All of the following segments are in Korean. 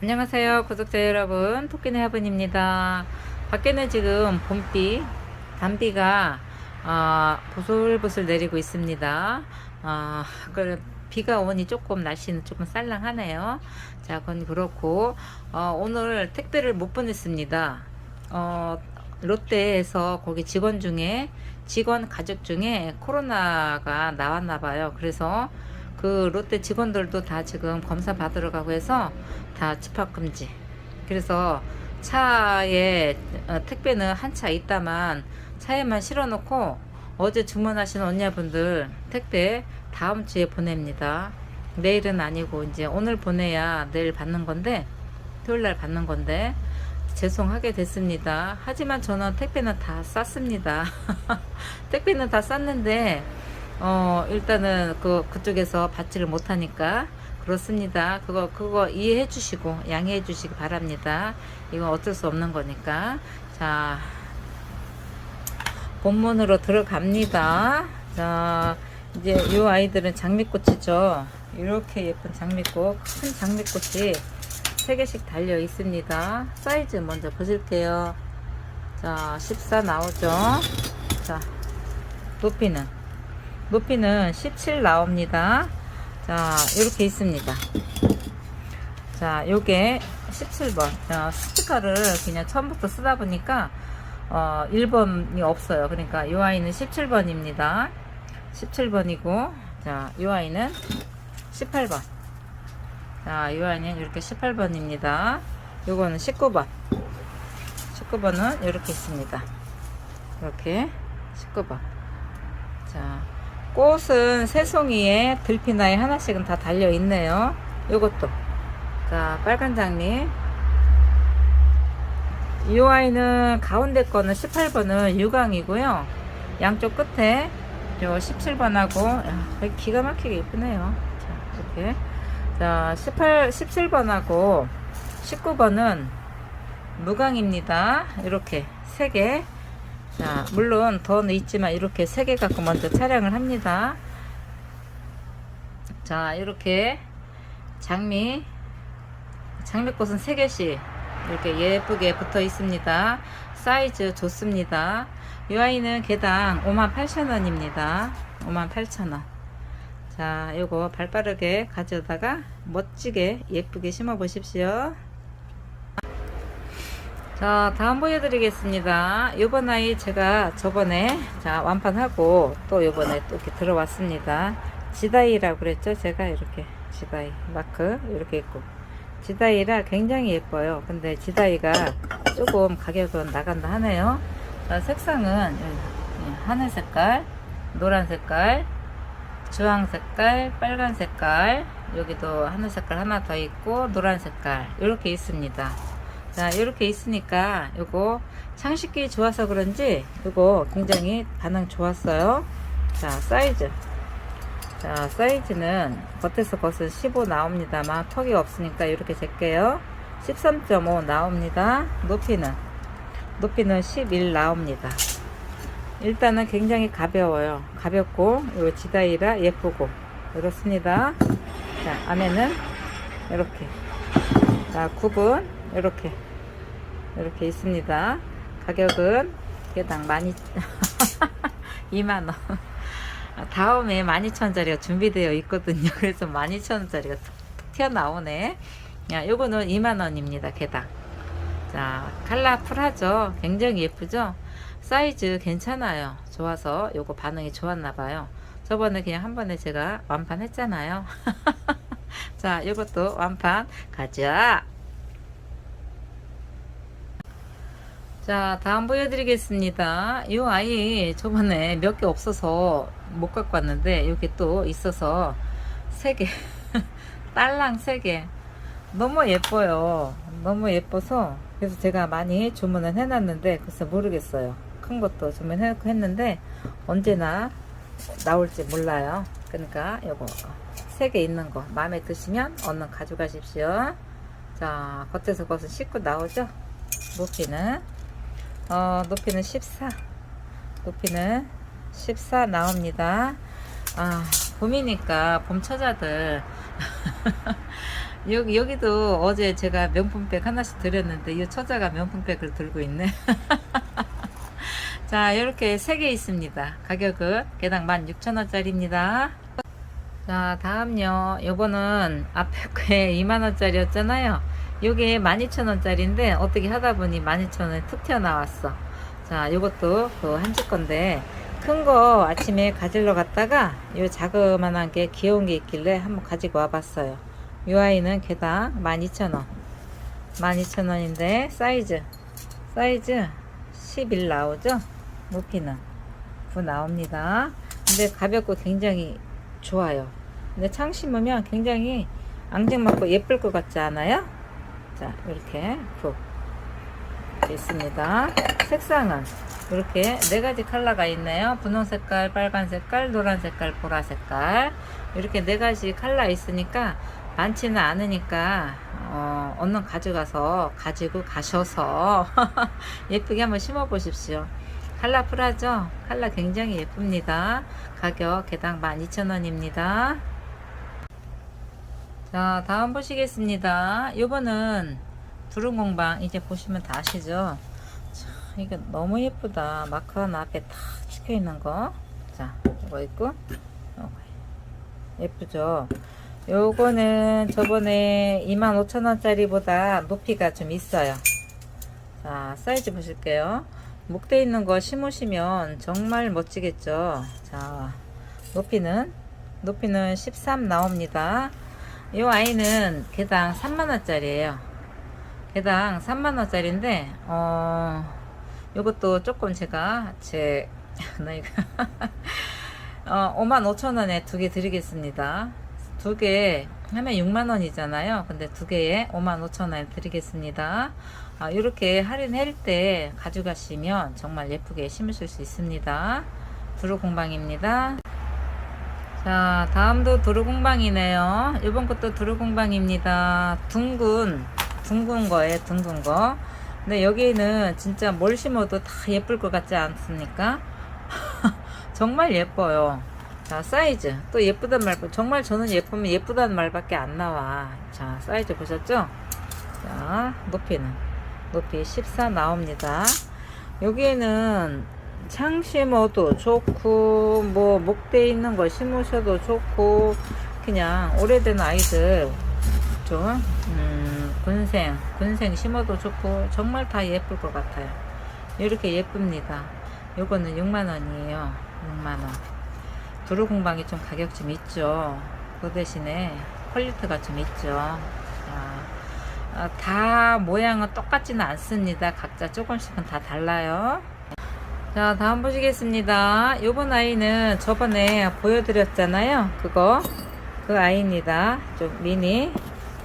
안녕하세요 구독자 여러분. 토끼네 화분입니다. 밖에는 지금 봄비 단비가 어, 보슬보슬 내리고 있습니다. 어, 그 비가 오니 조금 날씨는 조금 쌀랑하네요. 자 그건 그렇고 어, 오늘 택배를 못 보냈습니다. 어, 롯데에서 거기 직원 중에 직원 가족 중에 코로나가 나왔나 봐요. 그래서 그 롯데 직원들도 다 지금 검사 받으러 가고 해서 다 집합 금지. 그래서 차에 어, 택배는 한 차 있다만 차에만 실어놓고 어제 주문하신 언니분들 택배 다음 주에 보냅니다. 내일은 아니고 이제 오늘 보내야 내일 받는 건데 토요일 날 받는 건데 죄송하게 됐습니다. 하지만 저는 택배는 다 쌌습니다. 택배는 다 쌌는데 어 일단은 그 그쪽에서 받지를 못하니까 그렇습니다. 그거 그거 이해해 주시고 양해해 주시기 바랍니다. 이건 어쩔 수 없는 거니까 자 본문으로 들어갑니다. 자 이제 이 아이들은 장미꽃이죠. 이렇게 예쁜 장미꽃 큰 장미꽃이 세 개씩 달려 있습니다. 사이즈 먼저 보실게요. 자, 14 나오죠. 자, 높이는 높이는 17 나옵니다. 자, 이렇게 있습니다. 자, 요게 17번. 자, 스티커를 그냥 처음부터 쓰다 보니까 어, 1번이 없어요. 그러니까 요 아이는 17번입니다. 17번이고 자, 요 아이는 18번. 자, 요 아이는 이렇게 18번입니다. 요거는 19번. 19번은 이렇게 있습니다. 이렇게 19번. 자, 꽃은 세 송이에 들피나에 하나씩은 다 달려 있네요. 요것도. 자, 빨간 장미. 이 아이는 가운데 거는 18번은 유광이고요. 양쪽 끝에 요 17번하고 기가 막히게 예쁘네요. 자, 이렇게. 자, 18, 17번하고 19번은 무광입니다. 이렇게 세 개. 자, 물론 더는 있지만 이렇게 세 개 갖고 먼저 촬영을 합니다. 자, 이렇게 장미, 장미꽃은 세 개씩 이렇게 예쁘게 붙어 있습니다. 사이즈 좋습니다. 이 아이는 개당 58,000원입니다. 58,000원. 자, 요거 발 빠르게 가져다가 멋지게 예쁘게 심어 보십시오. 자, 다음 보여드리겠습니다. 요번 아이 제가 저번에 자 완판하고 또 요번에 또 이렇게 들어왔습니다. 지다이라고 그랬죠? 제가 이렇게 지다이 마크 이렇게 있고 지다이라 굉장히 예뻐요. 근데 지다이가 조금 가격은 나간다 하네요. 자, 색상은 하늘 색깔, 노란 색깔, 주황 색깔, 빨간 색깔, 여기도 하늘 색깔 하나 더 있고 노란 색깔 이렇게 있습니다. 자 이렇게 있으니까 요거 창식기 좋아서 그런지 요거 굉장히 반응 좋았어요. 자 사이즈. 자 사이즈는 겉에서 겉은 15 나옵니다만 턱이 없으니까 이렇게 잴게요. 13.5 나옵니다. 높이는 높이는 11 나옵니다. 일단은 굉장히 가벼워요. 가볍고 요 지다이라 예쁘고 그렇습니다. 자 안에는 이렇게. 자 굽은 이렇게 이렇게 있습니다. 가격은 개당 많이 2만원. 다음에 12,000원짜리가 준비되어 있거든요. 그래서 12,000원짜리가 툭툭 튀어나오네. 야, 요거는 2만원입니다. 개당. 자, 칼라풀하죠? 굉장히 예쁘죠? 사이즈 괜찮아요. 좋아서 요거 반응이 좋았나봐요. 저번에 그냥 한 번에 제가 완판 했잖아요. 자, 요것도 완판 가자. 자, 다음 보여드리겠습니다. 이 아이 저번에 몇 개 없어서 못 갖고 왔는데 여기 또 있어서 세 개, 딸랑 세 개. 너무 예뻐요. 너무 예뻐서 그래서 제가 많이 주문을 해놨는데 글쎄 모르겠어요. 큰 것도 주문해놓고 했는데 언제나 나올지 몰라요. 그러니까 요거 세개 있는 거 마음에 드시면 얼른 가져가십시오. 자, 겉에서 겉은 씻고 나오죠? 높이는 어, 높이는 14 높이는 14 나옵니다 아 봄이니까 봄 처자들 여기, 여기도 어제 제가 명품백 하나씩 드렸는데, 이 처자가 명품백을 들고 있네. 자, 이렇게 세개 있습니다. 가격은 개당 16,000원짜리입니다. 자, 다음요. 요거는 앞에 게 2만원짜리였잖아요. 요게 12,000원짜리인데, 어떻게 하다 보니 12,000원에 툭 튀어나왔어. 자, 요것도 그 한지 건데, 큰 거 아침에 가지러 갔다가, 요 자그만한 게 귀여운 게 있길래 한번 가지고 와봤어요. 요 아이는 개당 12,000원. 12,000원인데, 사이즈. 사이즈 11 나오죠? 높이는. 9 나옵니다. 근데 가볍고 굉장히 좋아요. 근데 창 심으면 굉장히 앙증맞고 예쁠 것 같지 않아요? 자, 이렇게 푹 있습니다. 색상은 이렇게 네 가지 컬러가 있네요. 분홍 색깔, 빨간 색깔, 노란 색깔, 보라 색깔. 이렇게 네 가지 컬러 있으니까 많지는 않으니까 어, 얼른 가져가서 가지고 가셔서 예쁘게 한번 심어 보십시오. 컬러풀하죠? 컬러 굉장히 예쁩니다. 가격 개당 12,000원입니다. 자, 다음 보시겠습니다. 요거는 두루공방 이제 보시면 다 아시죠? 자, 이거 너무 예쁘다. 마크 하나 앞에 탁 찍혀 있는 거. 자, 이거 있고. 예쁘죠? 요거는 저번에 25,000원짜리보다 높이가 좀 있어요. 자, 사이즈 보실게요. 목대 있는 거 심으시면 정말 멋지겠죠. 자, 높이는, 높이는 13 나옵니다. 이 아이는 개당 3만원짜리예요. 개당 3만원짜리인데, 어, 요것도 조금 제가 제 나이가, 어, 5만 5천원에 두 개 드리겠습니다. 두 개 하면 6만원이잖아요. 근데 두 개에 5만 5천원에 드리겠습니다. 아, 이렇게 할인할 때 가져가시면 정말 예쁘게 심으실 수 있습니다. 두루공방입니다. 자, 다음도 두루공방이네요. 이번 것도 두루공방입니다. 둥근, 둥근 거에 둥근 거. 근데 여기는 진짜 뭘 심어도 다 예쁠 것 같지 않습니까? 정말 예뻐요. 자, 사이즈. 또 예쁘단 말, 정말 저는 예쁘면 예쁘다는 말밖에 안 나와. 자, 사이즈 보셨죠? 자, 높이는. 높이 14 나옵니다. 여기에는 창 심어도 좋고, 뭐, 목대 있는 거 심으셔도 좋고, 그냥 오래된 아이들 좀, 음, 군생, 군생 심어도 좋고, 정말 다 예쁠 것 같아요. 이렇게 예쁩니다. 요거는 6만원이에요. 6만원. 두루 공방이 좀 가격 좀 있죠. 그 대신에 퀄리티가 좀 있죠. 자, 아, 다 모양은 똑같지는 않습니다. 각자 조금씩은 다 달라요. 자, 다음 보시겠습니다. 요번 아이는 저번에 보여드렸잖아요. 그거. 그 아이입니다. 좀 미니.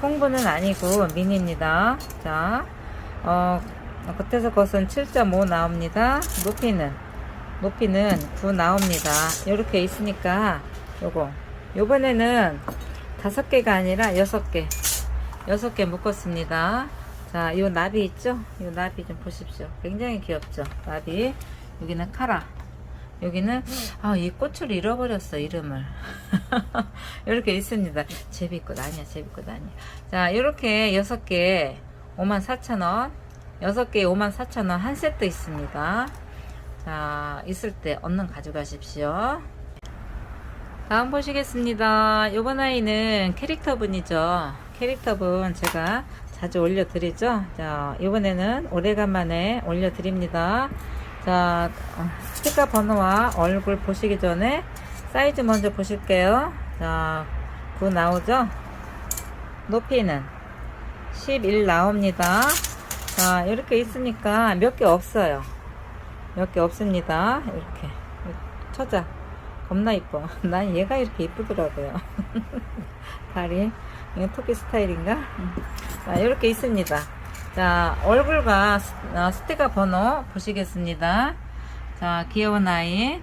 홍보는 아니고 미니입니다. 자, 어, 겉에서 것은 7.5 나옵니다. 높이는, 높이는 9 나옵니다. 이렇게 있으니까, 요거. 요번에는 다섯 개가 아니라 여섯 개. 여섯 개 묶었습니다. 자, 요 나비 있죠? 요 나비 좀 보십시오. 굉장히 귀엽죠? 나비. 여기는 카라. 여기는 아, 이 꽃을 잃어버렸어 이름을. 이렇게 있습니다. 제비꽃 아니야 제비꽃 아니야. 자 이렇게 여섯 개 54,000원. 여섯 개 54,000원 한 세트 있습니다. 자 있을 때 얼른 가져가십시오. 다음 보시겠습니다. 요번 아이는 캐릭터분이죠. 캐릭터분 제가 자주 올려드리죠. 자 이번에는 오래간만에 올려드립니다 자, 어, 스티커 번호와 얼굴 보시기 전에 사이즈 먼저 보실게요. 자, 9 나오죠? 높이는 11 나옵니다. 자, 이렇게 있으니까 몇 개 없어요. 몇 개 없습니다. 이렇게. 처자. 겁나 이뻐. 난 얘가 이렇게 이쁘더라고요. 다리. 이거 토끼 스타일인가? 자, 이렇게 있습니다. 자, 얼굴과 스, 어, 스티커 번호 보시겠습니다. 자, 귀여운 아이.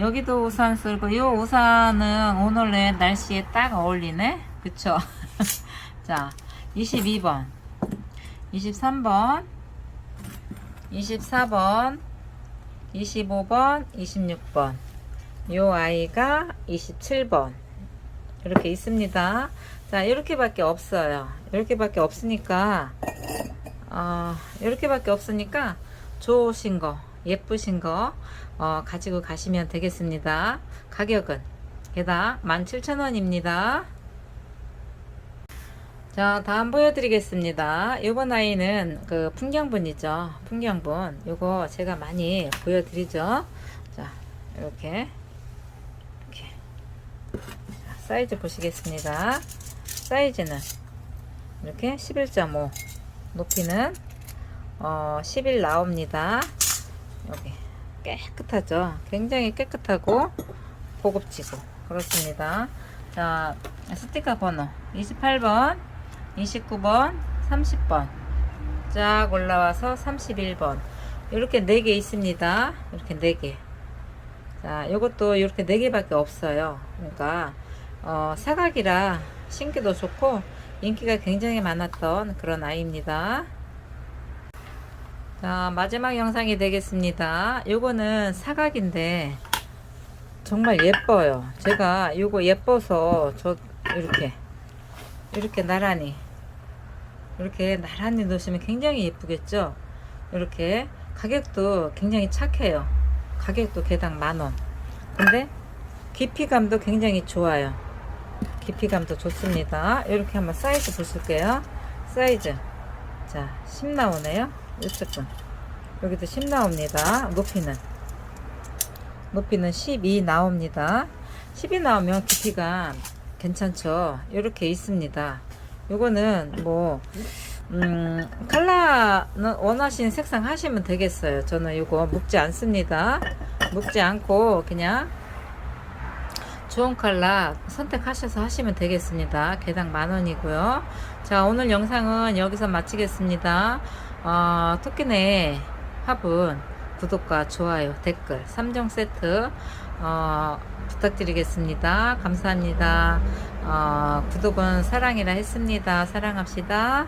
여기도 우산 쓸고, 이 우산은 오늘의 날씨에 딱 어울리네? 그쵸? 자, 22번, 23번, 24번, 25번, 26번. 요 아이가 27번. 이렇게 있습니다. 자, 이렇게밖에 없어요. 이렇게밖에 없으니까, 어, 이렇게밖에 없으니까, 좋으신 거, 예쁘신 거, 어, 가지고 가시면 되겠습니다. 가격은 개당 17,000원입니다. 자, 다음 보여드리겠습니다. 요번 아이는 그 풍경분이죠. 풍경분. 요거 제가 많이 보여드리죠. 자, 이렇게. 이렇게. 자, 사이즈 보시겠습니다. 사이즈는 이렇게 11.5. 높이는 어, 11 나옵니다. 여기. 깨끗하죠. 굉장히 깨끗하고 고급지고 그렇습니다. 자, 스티커 번호 28번, 29번, 30번 쫙 올라와서 31번 이렇게 4개 있습니다. 이렇게 4개. 자, 요것도 이렇게 4개밖에 없어요. 그러니까 어, 사각이라 신기도 좋고 인기가 굉장히 많았던 그런 아이입니다. 자, 마지막 영상이 되겠습니다. 요거는 사각인데 정말 예뻐요. 제가 요거 예뻐서 저 이렇게 이렇게 나란히 이렇게 나란히 놓으시면 굉장히 예쁘겠죠? 이렇게 가격도 굉장히 착해요. 가격도 개당 만원. 근데 깊이감도 굉장히 좋아요. 깊이감도 좋습니다. 이렇게 한번 사이즈 보실게요. 사이즈. 자, 10 나오네요. 이쪽은. 여기도 10 나옵니다. 높이는. 높이는 12 나옵니다. 10이 나오면 깊이가 괜찮죠. 이렇게 있습니다. 요거는 뭐, 음, 칼라는 원하시는 색상 하시면 되겠어요. 저는 요거 묶지 않습니다. 묶지 않고 그냥 좋은 컬러 선택하셔서 하시면 되겠습니다. 개당 만원이고요. 자, 오늘 영상은 여기서 마치겠습니다. 어, 토끼네 화분 구독과 좋아요, 댓글 3종 세트 어, 부탁드리겠습니다. 감사합니다. 어, 구독은 사랑이라 했습니다. 사랑합시다.